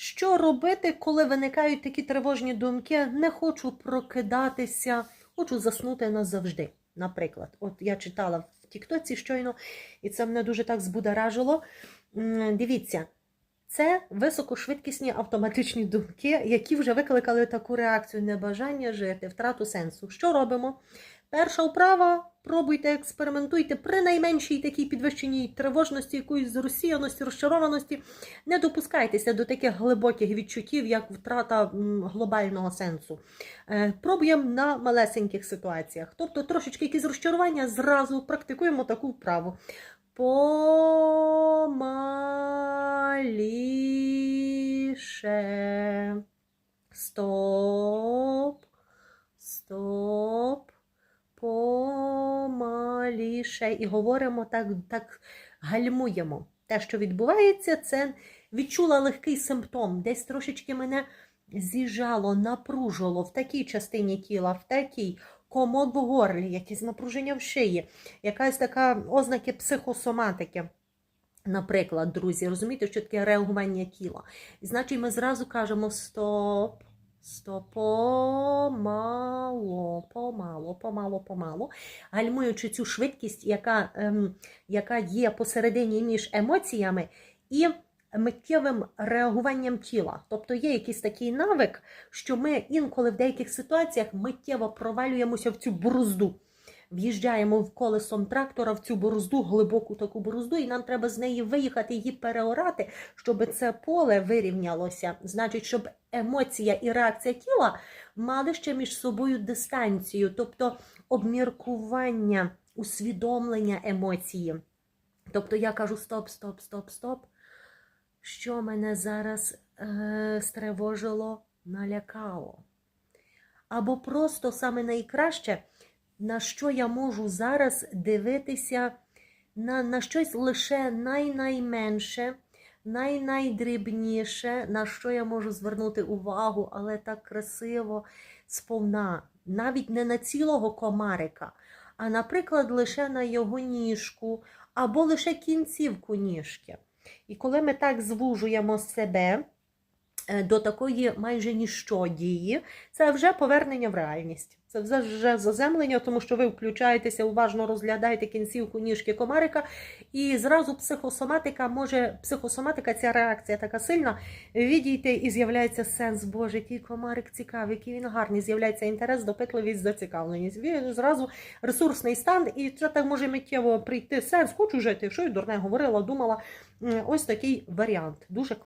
Що робити, коли виникають такі тривожні думки? Не хочу прокидатися, хочу заснути назавжди. Наприклад, от я читала в Тіктоці щойно, і це мене дуже так збудоражило. Дивіться, це високошвидкісні автоматичні думки, які вже викликали таку реакцію небажання жити, втрату сенсу. Що робимо? Перша вправа. Пробуйте, експериментуйте при найменшій такій підвищеній тривожності, якоїсь розсіяності, розчарованості. Не допускайтеся до таких глибоких відчуттів, як втрата глобального сенсу. Е, Пробуємо на малесеньких ситуаціях. Тобто трошечки якісь розчарування, зразу практикуємо таку вправу. Помаліше. Стоп. Стоп. Помаліше. І говоримо так, так гальмуємо. Те, що відбувається, це відчула легкий симптом. Десь трошечки мене з'їжджало, напружило в такій частині тіла, в такій комод в горлі, якесь напруження в шиї, якась така ознаки психосоматики. Наприклад, друзі, розумієте, що таке реагування тіла. І значить, ми зразу кажемо стоп. Стоп, помало, помало, помало, помало. Гальмуючи цю швидкість, яка, ем, яка є посередині між емоціями і миттєвим реагуванням тіла. Тобто є якийсь такий навик, що ми інколи в деяких ситуаціях миттєво провалюємося в цю борозду. В'їжджаємо в колесом трактора в цю борозду, глибоку таку борозду, і нам треба з неї виїхати, її переорати, щоб це поле вирівнялося. Значить, щоб емоція і реакція тіла мали ще між собою дистанцію, тобто обміркування, усвідомлення емоції. Тобто я кажу: стоп, стоп, стоп, стоп. Що мене зараз е, стривожило, налякало. Або просто саме найкраще, на що я можу зараз дивитися, на, на щось лише най-найменше, най-найдрібніше, на що я можу звернути увагу, але так красиво, сповна, навіть не на цілого комарика, а, наприклад, лише на його ніжку або лише кінцівку ніжки. І коли ми так звужуємо себе до такої майже ніщо дії, це вже повернення в реальність. Це вже заземлення, тому що ви включаєтеся, уважно розглядаєте кінцівку ніжки комарика, і зразу психосоматика може, психосоматика, ця реакція така сильна, відійти і з'являється сенс, Боже, який комарик цікавий, який він гарний, з'являється інтерес, допитливість, зацікавленість. Він зразу ресурсний стан, і це так може миттєво прийти сенс, хочу жити, що я дурне говорила, думала. Ось такий варіант. Дуже